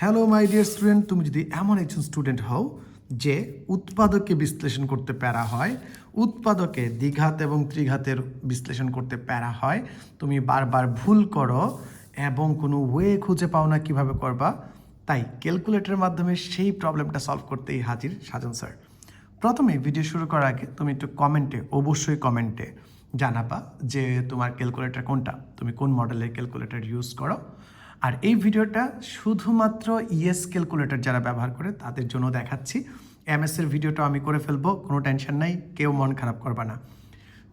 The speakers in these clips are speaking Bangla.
হ্যালো মাই ডিয়ার স্টুডেন্ট তুমি যদি এমন একজন স্টুডেন্ট হও যে উৎপাদককে বিশ্লেষণ করতে প্যারা হয়, উৎপাদকে দ্বিঘাত এবং ত্রিঘাতের বিশ্লেষণ করতে প্যারা হয়, তুমি বারবার ভুল করো এবং কোনো ওয়ে খুঁজে পাও না কীভাবে করবা, তাই ক্যালকুলেটরের মাধ্যমে সেই প্রবলেমটা সলভ করতেই হাজির সাজন স্যার প্রথমে ভিডিও শুরু করার আগে তুমি একটু কমেন্টে অবশ্যই কমেন্টে জানাবা যে তোমার ক্যালকুলেটর কোনটা, তুমি কোন মডেলের ক্যালকুলেটর ইউজ করো আর এই ভিডিওটা শুধুমাত্র ইএস ক্যালকুলেটর যারা ব্যবহার করে, তাদের জন্য দেখাচ্ছি। এমএস এর ভিডিওটা আমি করে ফেলব, কোনো টেনশন নাই, কেউ মন খারাপ করবে না।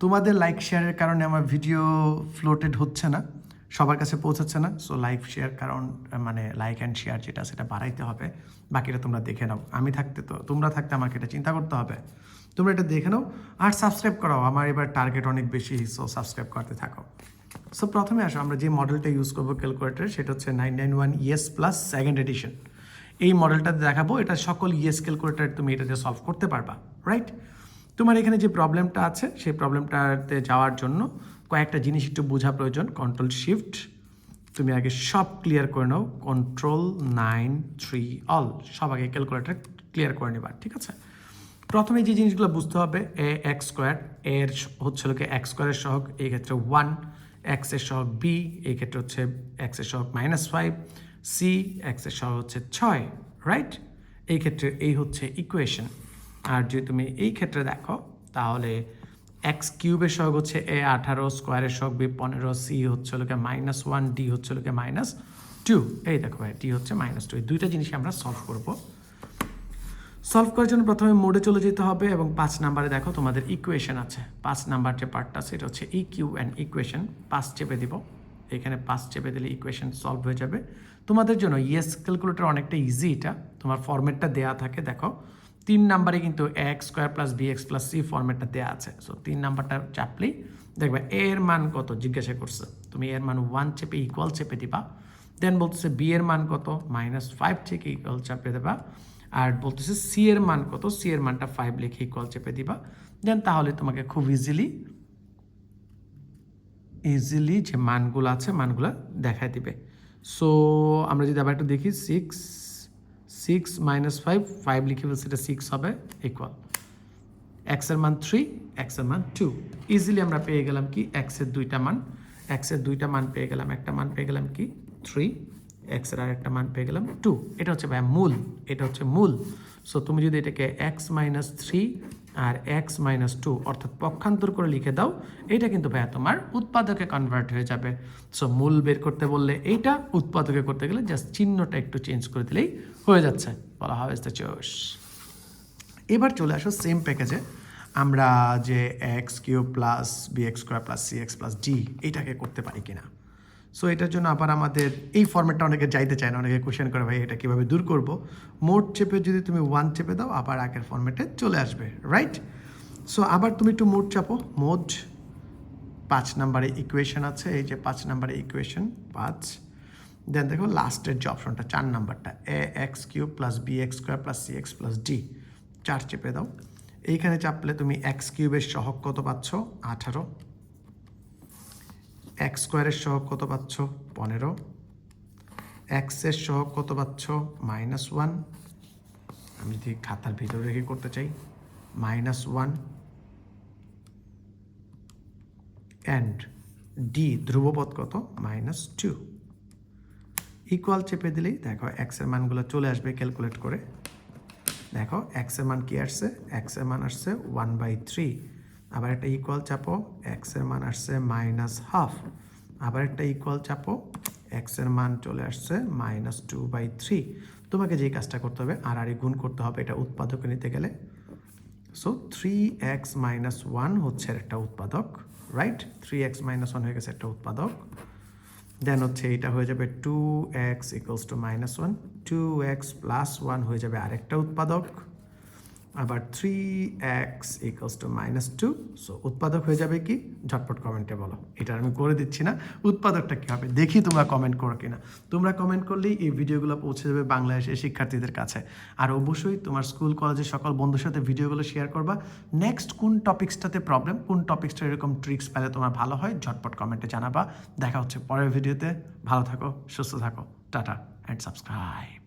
তোমাদের লাইক শেয়ারের কারণে আমার ভিডিও ফ্লোটেড হচ্ছে না, সবার কাছে পৌঁছাচ্ছে না সো লাইক শেয়ার কারণ মানে লাইক অ্যান্ড শেয়ার যেটা, সেটা বাড়াইতে হবে, বাকিটা তোমরা দেখে নাও। আমি থাকতে তো, তোমরা থাকতে আমাকে এটা চিন্তা করতে হবে। তোমরা এটা দেখে নাও, আর সাবস্ক্রাইব করাও, আমার এবার টার্গেট অনেক বেশি সো সাবস্ক্রাইব করতে থাকো। সো প্রথমে আসো, আমরা যে মডেলটা ইউজ করব ক্যালকুলেটর সেটা হচ্ছে nine nine one ES plus second edition এই মডেলটাতে দেখাবো, এটা সকল ইএস ক্যালকুলেটার তুমি এটাতে সলভ করতে পারবা রাইট তোমার এখানে যে প্রবলেমটা আছে, সেই প্রবলেমটাতে যাওয়ার জন্য কয়েকটা জিনিস একটু বোঝা প্রয়োজন কন্ট্রোল শিফট তুমি আগে সব ক্লিয়ার করে নাও কন্ট্রোল নাইন থ্রি অল সব আগে ক্যালকুলেটার ক্লিয়ার করে নেবা, ঠিক আছে? প্রথমে যে জিনিসগুলো বুঝতে হবে এ এক্স স্কোয়ার এর হচ্ছে লোকে এক্স স্কোয়ারের সহগ, এই ক্ষেত্রে ওয়ান এক্সের সহগ বি এই ক্ষেত্রে হচ্ছে এক্সের সহগ মাইনাস ফাইভ সি এক্সের সহগ হচ্ছে ছয় রাইট এই ক্ষেত্রে এই হচ্ছে ইকুয়েশন আর যদি তুমি এই ক্ষেত্রে দেখো, তাহলে এক্স কিউবের সহগ হচ্ছে এ আঠারো স্কোয়ারের সহগ বি পনেরো সি হচ্ছে লোকে মাইনাস ওয়ান ডি হচ্ছে লোকে মাইনাস টু এই দেখো ভাই ডি হচ্ছে মাইনাস টু এই দুইটা জিনিস আমরা সলভ করব। সলভ করার জন্য প্রথমে মোডে চলে যেতে হবে এবং পাঁচ নাম্বারে দেখো তোমাদের ইকুয়েশন আছে। পাঁচ নাম্বার যে পার্টটা সেটা হচ্ছে ই কিউ অ্যান্ড ইকুয়েশন পাঁচ চেপে দিব। এখানে পাঁচ চেপে দিলে ইকুয়েশন সলভ হয়ে যাবে। তোমাদের জন্য ইএস ক্যালকুলেটর অনেকটা ইজি এটা। তোমার ফর্মেটটা দেয়া থাকে, দেখো। তিন নাম্বারে কিন্তু x square plus b x plus c ফর্মেটটা দেওয়া আছে। সো তিন নাম্বারটা চাপলেই দেখবে এ এর মান কত? জিজ্ঞাসা করছে। তুমি এর মান ওয়ান চেপে ইকুয়াল চেপে দিবা। দেন বলতেছে বি এর মান কত? মাইনাস ফাইভ থেকে ইকুয়াল চাপে দেবা। আর বলতেছে সি এর মান কত? সি এর মানটা ফাইভ লিখে ইকুয়াল চেপে দিবা। দেন তাহলে তোমাকে খুব ইজিলি ইজিলি যে মানগুলো আছে, মানগুলো দেখায় দিবে। সো আমরা যদি আবার একটু দেখি six six minus five five লিখে ফেলছি এটা সিক্স হবে ইকুয়াল এক্সের মান থ্রি এক্সের মান টু ইজিলি আমরা পেয়ে গেলাম কি? এক্সের দুইটা মান। এক্সের দুইটা মান পেয়ে গেলাম, একটা মান পেয়ে গেলাম কি? থ্রি এক্সের আর একটা মান পেয়ে গেলাম টু এটা হচ্ছে ভাই মূল, এটা হচ্ছে মূল। সো তুমি যদি এটাকে এক্স মাইনাস থ্রি আর এক্স মাইনাস টু অর্থাৎ পক্ষান্তর করে লিখে দাও, এটা কিন্তু ভাইয়া তোমার উৎপাদকে কনভার্ট হয়ে যাবে। সো মূল বের করতে বললে এইটা, উৎপাদকে করতে গেলে জাস্ট চিহ্নটা একটু চেঞ্জ করে দিলেই হয়ে যাচ্ছে। বলা হবে দ্য চোস এবার চলে আসো সেম প্যাকেজে আমরা যে x cube plus b x square plus c x plus d এইটাকে করতে পারি কিনা। সো এটার জন্য আবার আমাদের এই ফর্মেটটা অনেকে যাইতে চায় না, অনেকে কোশ্চেন করে, ভাই, এটা কীভাবে দূর করব? মোট চেপে যদি তুমি ওয়ান চেপে দাও, আবার আগের ফর্মেটে চলে আসবে রাইট সো আবার তুমি একটু মোট চাপো। মোট পাঁচ নাম্বারে ইকুয়েশন আছে, এই যে পাঁচ নাম্বারে ইকুয়েশন পাঁচ। দেন দেখো লাস্টের যে অপশনটা চার নাম্বারটা a, x cube plus b x square plus c x plus d. চার চেপে দাও। এইখানে চাপলে তুমি এক্স কিউবের সহগ কত পাচ্ছ? আঠারো। এক্স স্কোয়ারের সহগ কত পাচ্ছ? পনেরো। এক্সের সহগ কত পাচ্ছ? Minus one. আমি যদি খাতার ভিতরে রেখে করতে চাই, মাইনাস ওয়ান। অ্যান্ড ডি ধ্রুবপদ কত? Minus two. ইকুয়াল চেপে দিলেই দেখো এক্সের মানগুলো চলে আসবে ক্যালকুলেট করে। দেখো এক্সের মান কি আসছে? এক্সের মান আসছে ওয়ান বাই থ্রি। আবার একটা ইকুয়াল চাপো এক্সের মান আসছে মাইনাস হাফ আবার একটা ইকুয়াল চাপো এক্সের মান চলে আসছে মাইনাস টু বাই থ্রি তোমাকে যে কাজটা করতে হবে, আর আর গুণ করতে হবে এটা উৎপাদকে নিতে গেলে। So three x minus one হচ্ছে একটা উৎপাদক right three x minus one হয়ে গেছে একটা উৎপাদক। দেন হচ্ছে এটা হয়ে যাবে two x equals two minus one two x plus one হয়ে যাবে আরেকটা উৎপাদক। আবার three x equals two minus two so উৎপাদক হয়ে যাবে কি? ঝটপট কমেন্টে বলো। এটা আমি করে দিচ্ছি না। উৎপাদকটা কী হবে? দেখি তোমরা কমেন্ট করো কিনা। তোমরা কমেন্ট করলেই এই ভিডিওগুলো পৌঁছে যাবে বাংলাদেশের শিক্ষার্থীদের কাছে। আর অবশ্যই তোমার স্কুল কলেজের সকল বন্ধুর সাথে ভিডিওগুলো শেয়ার করবা। নেক্সট কোন টপিক্সটাতে প্রবলেম কোন টপিক্সটা এরকম ট্রিক্স পেলে তোমার ভালো হয়? ঝটপট কমেন্টে জানাবা। দেখা হচ্ছে পরের ভিডিওতে ভালো থাকো, সুস্থ থাকো। Tata and subscribe.